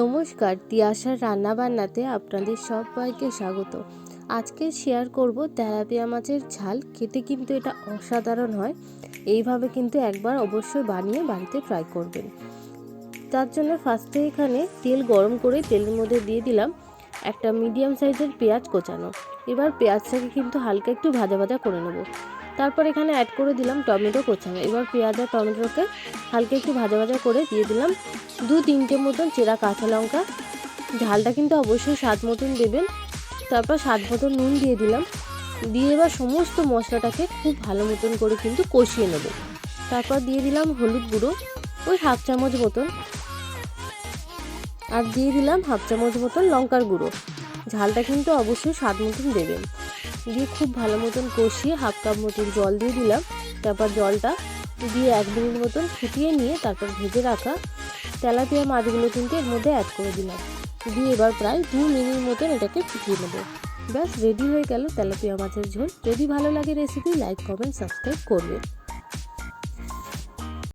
নমস্কার তিয়াশার রান্নাবান্নাতে আপনাদের সবাইকে স্বাগত। আজকে শেয়ার করব তেলাপিয়া মাছের ঝাল, খেতে কিন্তু এটা অসাধারণ হয়। এইভাবে কিন্তু একবার অবশ্যই বানিয়ে বাড়িতে ট্রাই করবেন। তার জন্য ফার্স্টে এখানে তেল গরম করে তেলের মধ্যে দিয়ে দিলাম একটা মিডিয়াম সাইজের পেঁয়াজ কোচানো। এবার পেঁয়াজটাকে কিন্তু হালকা একটু ভাজা ভাজা করে নেব। তারপর এখানে অ্যাড করে দিলাম টমেটো কোচানো। এবার পেঁয়াজ আর টমেটোকে হালকা একটু ভাজা ভাজা করে দিয়ে দিলাম। দু তিনটে মতন চেরা কাঁচা লঙ্কা। ঝালটা কিন্তু অবশ্যই স্বাদ মতন দেবেন। তারপর স্বাদ মতন নুন দিয়ে দিলাম। দিয়ে এবার সমস্ত মশলাটাকে খুব ভালো মতন করে কিন্তু কষিয়ে নেব। তারপর দিয়ে দিলাম হলুদ গুঁড়ো ওই হাফ চামচ মতন। আর দিয়ে দিলাম হাফ চামচ মতন লঙ্কার গুঁড়ো। ঝালটা কিন্তু অবশ্যই স্বাদ মতন দেবেন। দিয়ে খুব ভালো মতন কষিয়ে হাফ কাপ মতন জল দিয়ে দিলাম। তারপর জলটা দিয়ে এক মিনিট মতন ফুটিয়ে নিয়ে তারপর ভেজে রাখা তেলাপিয়া মাছগুলো কিন্তু এর মধ্যে অ্যাড করে দিলাম। দিয়ে এবার প্রায় দু মিনিট মতন এটাকে ফুটিয়ে নেব। ব্যাস রেডি হয়ে গেল তেলাপিয়া মাছের ঝোল। যদি ভালো লাগে রেসিপি লাইক কমেন্ট সাবস্ক্রাইব করবেন।